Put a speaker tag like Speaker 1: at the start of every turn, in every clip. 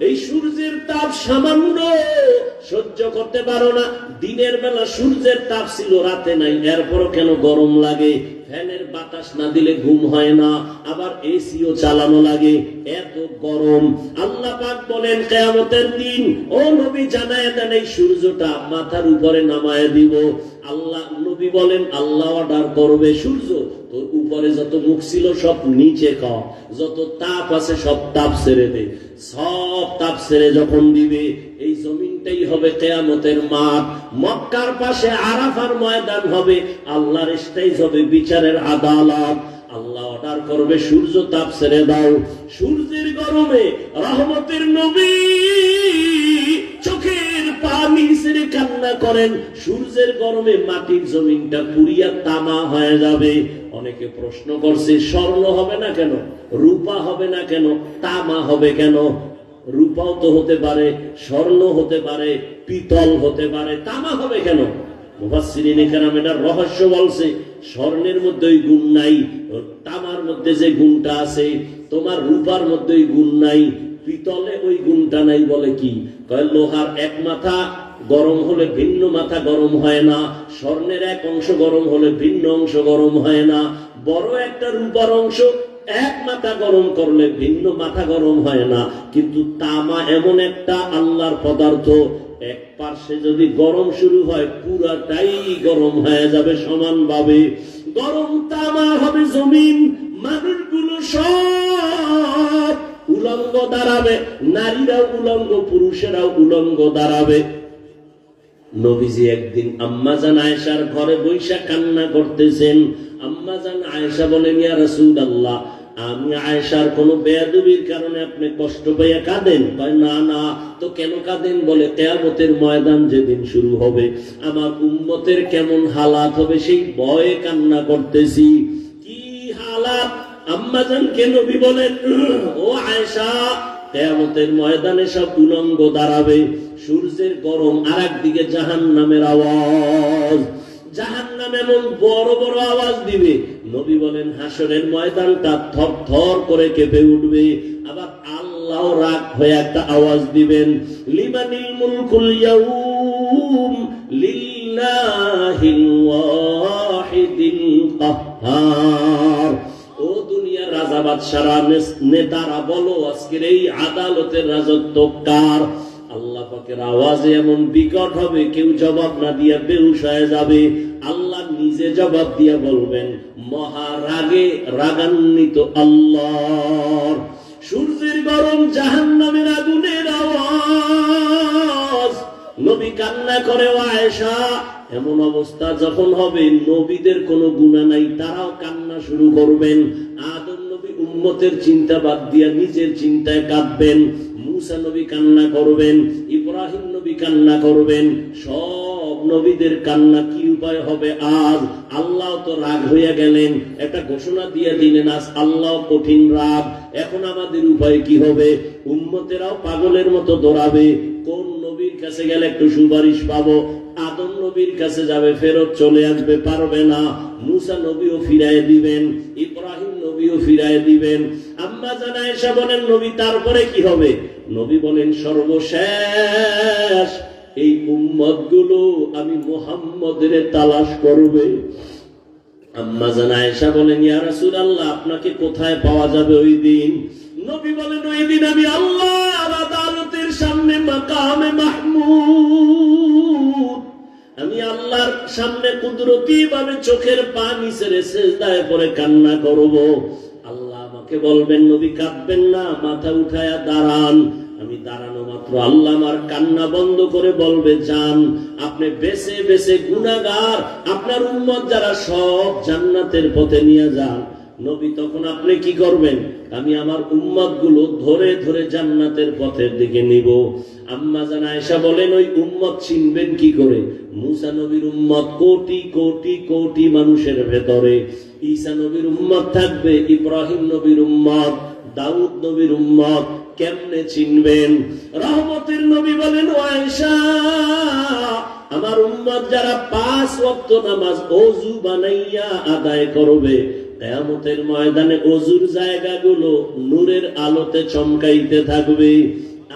Speaker 1: এই সূর্যের তাপ সামান্য, সহ্য করতে পারো না। দিনের বেলা সূর্যের তাপ ছিল, রাতে নাই। এরপরও কেন গরম লাগে? ফ্যানের বাতাস না দিলে ঘুম হয় না। আবার এসিও চালানো লাগে। এত গরম। আল্লাহ পাক বলেন, কেয়ামতের দিন ও নবী জানায় দেন, এই সূর্যটা মাথার উপরে নামায় দিব। আল্লাহ, নবী বলেন, আল্লাহ অর্ডার করবে সূর্য। উপরে যত মুখ ছিল সব নিচে খাও যত তাপ আছে সব তাপ ছেড়ে দে। সব তাপ ছেড়ে যখন দিবে, এই জমিনটাই হবে কেয়ামতের মাঠ। মক্কার পাশে আরাফার ময়দান হবে, আল্লাহর স্টাইজ হবে বিচারের আদালত। আল্লাহ অর্ডার করবে, সূর্য তাপ ছেড়ে দাও। সূর্যের গরমে রহমতের নবী কান্না করেন, সূর্যের গরমে মাটির জমিনটা পুরিয়া তামা হয়ে যাবে। অনেকে প্রশ্ন করছে, স্বর্ণ হবে না কেন? রূপা হবে না কেন? তামা হবে কেন? রূপাও তো হতে পারে, স্বর্ণ হতে পারে, পিতল হতে পারে, তামা হবে কেন? রহস্য বলছে, স্বর্ণের মধ্যে ওই গুণ নাই, তামার মধ্যে যে গুণটা আছে, তোমার রূপার মধ্যে ওই গুণ নাই পিতলে ওই গুণটা নাই বলে কি? লোহার এক মাথা গরম হলে ভিন্ন মাথা গরম হয় না, স্বর্ণের এক অংশ গরম হলে ভিন্ন অংশ গরম হয় না, বড় একটা রূপার অংশ এক মাথা গরম করলে ভিন্ন মাথা গরম হয় না। কিন্তু তামা এমন একটা আল্লাহর পদার্থ, এক পার্শ্বে যদি গরম শুরু হয়, পুরাটাই গরম হয়ে যাবে সমানভাবে। গরম তামা হবে জমিন মানুষগুলো সব উলঙ্গ দাঁড়াবে, নারীরাও উলঙ্গ, পুরুষেরাও উলঙ্গ দাঁড়াবে। নবীজি একদিন আম্মাজান আয়েশার ঘরে বৈশা কান্না করতেছেন। আম্মাজান আয়েশা বলেন, ইয়া রাসূল আল্লাহ আমি আয়েশার কোন বেয়াদবির কারণে আপনি কষ্ট পাইয়া কাঁদেন? না না, তো কেন কাঁদেন? বলে, কেয়ামতের ময়দান যেদিন শুরু হবে, আমার উম্মতের কেমন হালাত হবে সেই ভয়ে কান্না করতেছি। কি হালাত? আম্মাজানকে নবী বলেন, ও আয়েশা, কেয়ামতের ময়দানে সব উলঙ্গ দাঁড়াবে। সূর্যের গরম আর একদিকে জাহান নামের আওয়াজ। জাহান নাম এমন বড় বড় আওয়াজ দিবে। নবী বলেন, হাসরের ময়দানটা থর থর করে কেঁপে উঠবে। আবার আল্লাহ রাগ হয়ে একটা আওয়াজ দিবেন, লিমানিল মুলকুল ইয়াউম লিল্লাহিল ওয়াহিদিল কাহ্হার নেতারা বলো, আজকের এই আদালতের রাজত্ব কার? আল্লাহ পাকের আওয়াজে এমন বিকট হবে, কেউ জবাব না দিয়া যাবে। আল্লাহ নিজে জবাব দিয়া বলবেন, মহারাগে রাগান্বিত আল্লাহ সূর্যের গরম জাহান নামের আগুনের আওয়াজ। নবী কান্না করে, ও আয়েশা, এমন অবস্থা যখন হবে, নবীদের কোনো গুণা নাই, তারাও কান্না শুরু করবেন। আদম নবী উম্মতের চিন্তা বাদ দিয়া নিজের চিন্তায় কাঁদবেন, মুসা নবী কান্না করবেন, ইব্রাহিম নবী কান্না করবেন, সব নবীদের কান্না কি উপায় হবে আজ? আল্লাহ তো রাগ হইয়া গেলেন, একটা ঘোষণা দিয়ে দিলেন, আজ আল্লাহ কঠিন রাগ। এখন আমাদের উপায় কি হবে? উম্মতেরাও পাগলের মতো দৌড়াবে, কোন নবীর কাছে গেলে একটু সুপারিশ পাবো? আদম নবীর কাছে যাবে, ফেরত চলে আসবে, পারবে না। মুসা নবীও ফিরায় দিবেন, ইব্রাহিম নবীও ফিরায় দিবেন। আম্মা জানা এসে বলেন, নবী, তারপরে কি হবে? নবী বলেন, সর্বশেষ এই উম্মতগুলো আমি মোহাম্মদের তালাশ করবে। আম্মা জানা এসা বলেন, ইয়া আল্লাহ আপনাকে কোথায় পাওয়া যাবে ওই দিন? নবী বলেন, ওই দিন আমি আল্লাহর কুদরতি ভাবে চোখের পানি ছেড়ে সেজদায় পরে কান্না করব। আল্লাহ আমাকে বলবেন, নবী, কাঁদবেন না, মাথা উঠায়া দাঁড়ান। আমি দাঁড়ানো মাত্র। আল্লাহ আমার কান্না বন্ধ করে বলবে, যান, আপনি বেছে বেছে গুণাগার আপনার উন্মত যারা সব জান্নাতের পথে নিয়ে যান নবী, তখন আপনি কি করবেন? আমি আমার উম্মতগুলো ধরে ধরে জান্নাতের পথের দিকে নিব। আম্মা জানা এসা বলেন, ওই উম্মত চিনবেন কি করে? মুসা নবীর উম্মত কোটি কোটি কোটি মানুষের ভেতরে। ঈসা নবীর উম্মত থাকবে, ইব্রাহিম নবীর উম্মত, দাউদ নবীর উম্মত, কেমনে চিনবেন? রহমতের নবী বলেন, ও আয়েশা, আমার উম্মত যারা পাঁচ ওয়াক্ত নামাজ অজু বানাইয়া আদায় করবে কেয়ামতের ময়দানে অজুর জায়গাগুলো নূরের আলোতে চমকাইতে থাকবে।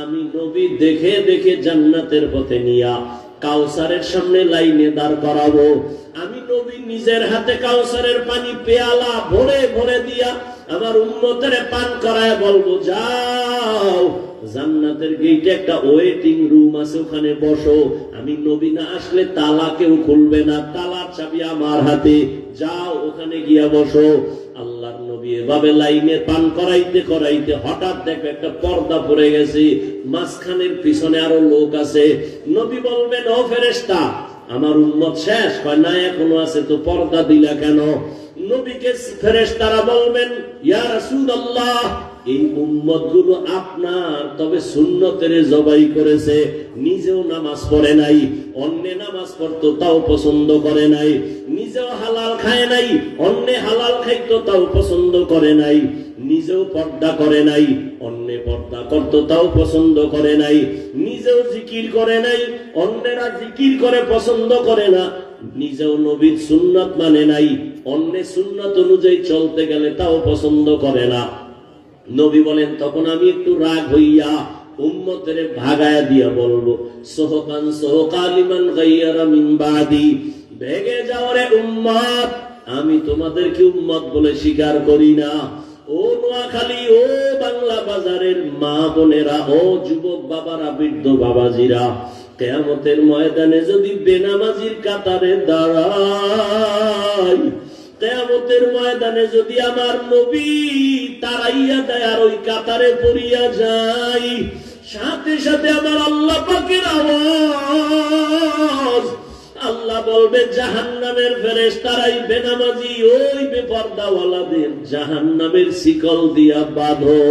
Speaker 1: আমি নবী দেখে দেখে জান্নাতের পথে নিয়া কাউসারের সামনে লাইনে দাঁড় করাবো। আমি নবী নিজের হাতে কাউসারের পানি পেয়ালা ভরে ভরে দিয়া আমার উন্নতের পান করায় বলব, যাও, জান্নাতের গেইটে একটা ওয়েটিং রুম আছে, ওখানে বসো। আমি নবী না আসলে তালা কেউ খুলবে না। তালার চাবি আমার হাতে। যাও, ওখানে গিয়া বসো। আল্লাহর নবী এভাবে লাইনে পান করাইতে করাইতে হঠাৎ দেখবে একটা পর্দা পড়ে গেছে। মাঝখানের পিছনে আরও লোক আছে। নবী বলবেন, ও ফেরেস্তা আমার উম্মত শেষ। হয় না, এখনও আছে, তো পর্দা দিলা কেন? নবীকে ফেরেশতারা বলবেন, ইয়া রাসূলুল্লাহ এই উম্মতগুলো আপনার, তবে সুন্নতের জবাই করেছে। নিজেও নামাজ পড়ে নাই, অন্য নামাজ পড়তো, তাও পছন্দ করে নাই। নিজেও হালাল খায় নাই, অন্য হালাল খাইতো, তাও পছন্দ করে নাই। নিজেও পর্দা করে নাই, অন্য পর্দা করতো, তাও পছন্দ করে নাই। নিজেও জিকির করে নাই, অন্যেরা জিকির করে, পছন্দ করে না। নিজেও নবীর সুন্নত মানে নাই, অন্য সুন্নত অনুযায়ী চলতে গেলে তাও পছন্দ করে না। নবী বলেন, তখন আমি একটু রাগ হইয়া উম্মতের ভাগায়া দিয়া বলব, সোহকান, সোহকালিমান গাইয়ারা মিনবাদি ভেগে যাওয়ারে উম্মত, আমি তোমাদেরকে উম্মত বলে স্বীকার করি না। ও নোয়াখালী, ও বাংলা বাজারের মা বোনেরা, ও যুবক বাবারা, বৃদ্ধ বাবাজিরা, কেয়ামতের ময়দানে যদি বেনামাজির কাতারে দাঁড়াই কেয়ামতের ময়দানে যদি আমার নবী তারাইয়া দেয় আর ওই কাতারে পড়িয়া যাই সাথে সাথে আমার আল্লাহ পাকের আওয়াজ আল্লাহ বলবে জাহান্নামের ফেরেশ তারাই বেনামাজি ওই বেপর্দাওয়ালাদের জাহান্নামের শিকল দিয়া বাঁধো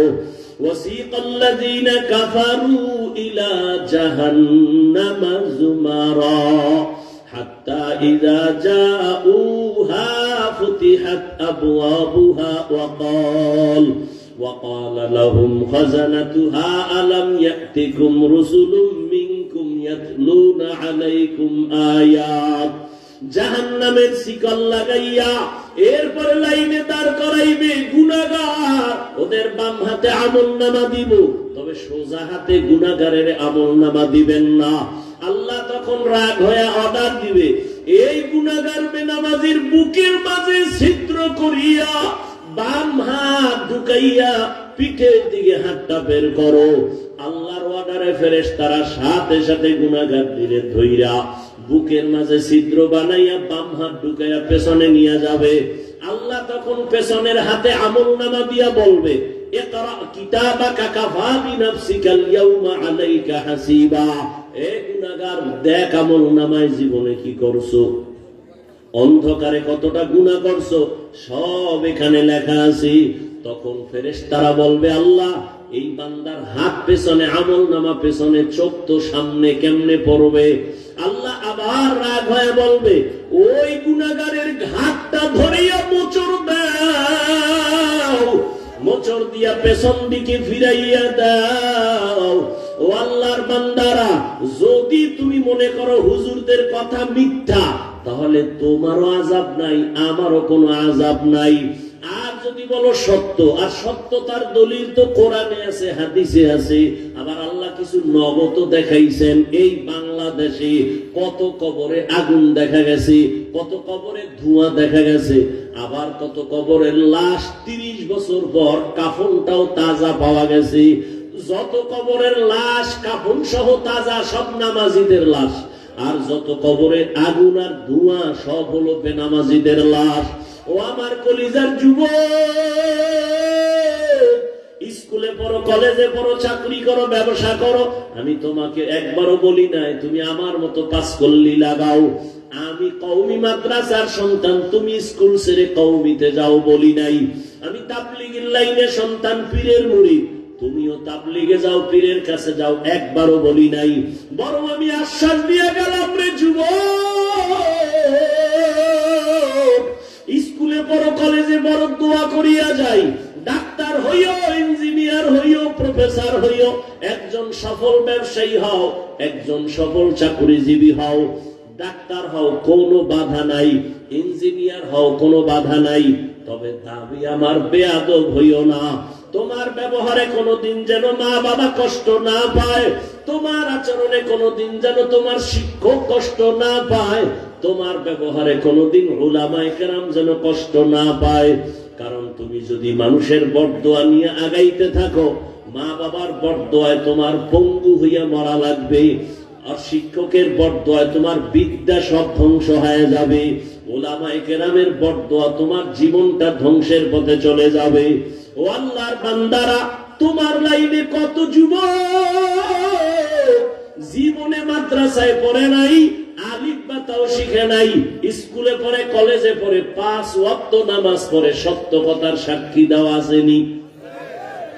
Speaker 1: وسيق الذين كفروا إلى جهنم زمرا حتى إذا جاءوها فتحت أبوابها وقال وقال لهم خزنتها ألم يأتكم رسل منكم يتلون عليكم آيات জাহান্নামের শিকল লাগাইয়া এরপরে লাইনে দাঁড় করাইবে গুনাগার ওদের বাম হাতে আমল নামা দিব তবে সোজা হাতে গুনাগারের আমল নামা দিবেন না আল্লাহ তখন রাগ হয়ে অর্ডার দিবে। এই গুণাগার বেনামাজির বুকের মাঝে ছিদ্র করিয়া বাম হাত ঢুকাইয়া পিঠের দিকে হাতটা বের করো। আল্লাহর অর্ডারে ফেরেস তারা সাথে সাথে গুণাগার দিলে ধৈরা বুকের মাঝে ছিদ্র বানাইয়া বাম হাত ঢুকাইয়া পেছনে নিয়ে যাবে। আল্লাহ তখন পেছনের হাতে আমল নামা দিয়া বলবে এ তারা কিতাবা কাকা ভাবি নাফসিকাল ইয়াউমা আলাইকা হাসিবা। দেখ আমল নামায় জীবনে কি করছ? অন্ধকারে কতটা গুণা করছ? সব এখানে লেখা আছে। তখন ফেরেশতারা বলবে, আল্লাহ, এই বান্দার হাত পেছনে, আমল নামা পেছনে, চোখ তো সামনে কেমনে পড়বে? আল্লাহ আবার রাগ হয়ে বলবে, ওই গুণাগারের ঘাটটা ধরিয়া মোচড় দাও। মোচড় দিয়া পেছন দিকে ফিরাইয়া দাও। ও আল্লাহর বান্দারা, যদি তুমি মনে করো হুজুরদের কথা মিথ্যা, তাহলে তোমারও আজাব নাই, আমারও কোনো আজাব নাই। আর যদি বলো সত্য, আর সত্য তার দলিল তো কোরআনে আছে, হাদিসে আছে, আবার আল্লাহ কিছু নগদ দেখাইছেন, এই বাংলাদেশে কত কবরে আগুন দেখা গেছে, কত কবরে ধোঁয়া দেখা গেছে, আবার কত কবরের লাশ তিরিশ বছর পর কাফনটাও তাজা পাওয়া গেছে। যত কবরের লাশ, কাফন সহ তাজা সব নামাজিদের লাশ, আর যত কবরে আগুন আর ধোঁয়া সব হলো বেনামাজিদের লাশ। ও আমার কলিজার যুব স্কুলে পড়ো, কলেজে পড়ো, চাকরি করো, ব্যবসা করো। আমি তোমাকে একবারও বলি নাই, তুমি আমার মতো পাস করলি লাগাও। আমি কৌমি মাদ্রাসার সন্তান, তুমি স্কুল ছেড়ে কৌমিতে যাও বলি নাই। আমি তাবলিগের লাইনে সন্তান, পীরের মুড়ি। তুমিও তাবলিগে যাও, পীরের কাছে যাও, একবারও বলি নাই। বরং আমি আশ্বাস দিয়ে গেলাম রে যুবক, স্কুলে বড় কলেজে বড় দোয়া করিয়া যাই। ডাক্তার হইও, ইঞ্জিনিয়ার হইও, প্রফেসর হইও, একজন সফল ব্যবসায়ী হও, একজন সফল চাকরিজীবী হও। ডাক্তার হও, কোনো বাধা নাই। ইঞ্জিনিয়ার হও, কোনো বাধা নাই। তবে দাবি আমার বেয়াদব হইও না। তোমার ব্যবহারে কোনোদিন যেন মা বাবা কষ্ট না পায়, তোমার আচরণে কোনোদিন যেন তোমার শিক্ষক কষ্ট না পায়, তোমার ব্যবহারে কোনোদিন ওলামায়ে কেরাম যেন কষ্ট না পায়। কারণ তুমি যদি মানুষের বরদোয়া নিয়ে আগাইতে থাকো, মা বাবার বরদোয়ায় তোমার পঙ্গু হইয়া মরা লাগবে, আর শিক্ষকের বরদোয়ায় তোমার বিদ্যা সব ধ্বংস হয়ে যাবে ওলামায়ে কেরামের বরদোয়া তোমার জীবনটা ধ্বংসের পথে চলে যাবে। আল্লাহর বান্দারা, তোমার লাইনে কত যুব জীবনে মাদ্রাসায় পড়ে নাই, আলিফ বা তাও শিখে নাই, স্কুলে পড়ে, কলেজে পড়ে, পাঁচ নামাজ পড়ে, সত্য কথার সাক্ষী দেওয়া আসেনি।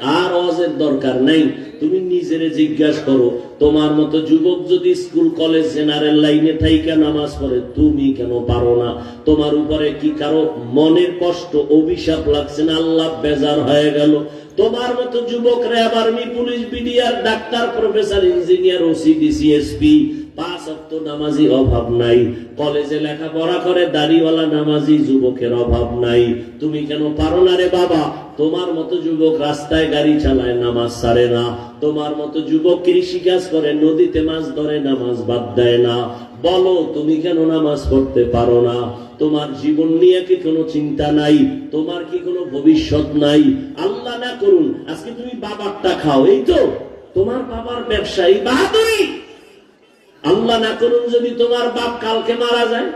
Speaker 1: আর অজের দরকার নাই। তুমি নিজেরে জিজ্ঞাসা করো, তোমার মতো যুবক যদি স্কুল, কলেজ, জেনারেল লাইনে থাইকা নামাজ পড়ে, তুমি কেন পারো না? তোমার উপরে কি কারও মনের কষ্ট, অভিশাপ লাগছে না? আল্লাহ বেজার হয়ে গেল। তোমার মতো যুবক RAB army police, BDR, doctor, professor, engineer, OC DCSP পাঁচ অক্ত নামাজি অভাব নাই। কলেজে লেখাপড়া করে দাড়িওয়ালা নামাজি যুবকের অভাব নাই। তুমি কেন পারো না রে বাবা? তোমার মতো যুবক রাস্তায় গাড়ি চালায়, নামাজ সারে না। তোমার মতো যুবক কৃষি কাজ করে, নদীতে মাছ ধরে, নামাজ বাদ দেয় না। বলো, তুমি কেন নামাজ পড়তে পারো না? তোমার জীবন নিয়ে কি কোনো চিন্তা নাই? তোমার কি কোনো ভবিষ্যৎ নাই? আল্লাহ না করুন, আজকে তুমি বাবারটা খাও। এই তো, তোমার বাবার ব্যবসায়ী, বাহাদুরি। আল্লাহ না করুন যদি তোমার বাপ কালকে মারা যায়।